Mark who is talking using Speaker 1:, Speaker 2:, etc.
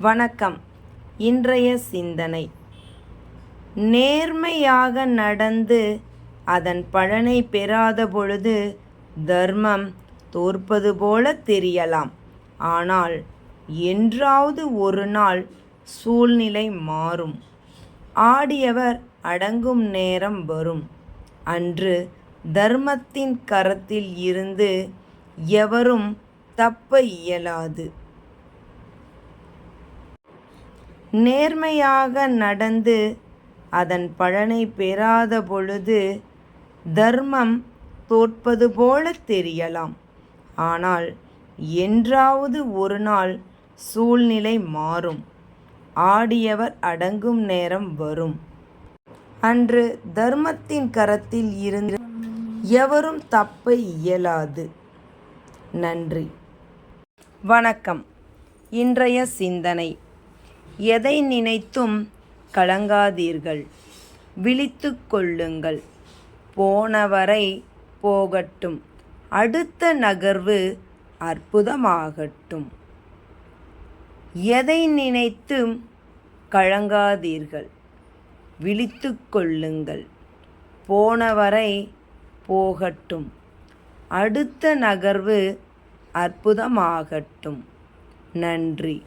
Speaker 1: வணக்கம். இன்றைய சிந்தனை. நேர்மையாக நடந்து அதன் பலனை பெறாத பொழுது தர்மம் தோற்பது போல தெரியலாம். ஆனால் என்றாவது ஒரு நாள் சூழ்நிலை மாறும். ஆடியவர் அடங்கும் நேரம் வரும். அன்று தர்மத்தின் கரத்தில் இருந்து எவரும் தப்ப இயலாது. நேர்மையாக நடந்து அதன் பலனை பெறாத பொழுது தர்மம் தோற்பது போல தெரியலாம். ஆனால் என்றாவது ஒரு நாள் சூழ்நிலை மாறும். ஆடியவர் அடங்கும் நேரம் வரும். அன்று தர்மத்தின் கரத்தில் இருந்து எவரும் தப்ப இயலாது. நன்றி. வணக்கம். இன்றைய சிந்தனை. எதை நினைத்தும் கலங்காதீர்கள். விழித்து கொள்ளுங்கள். போனவரை போகட்டும். அடுத்த நகர்வு அற்புதமாகட்டும். எதை நினைத்தும் கலங்காதீர்கள். விழித்து கொள்ளுங்கள். போனவரை போகட்டும். அடுத்த நகர்வு அற்புதமாகட்டும். நன்றி.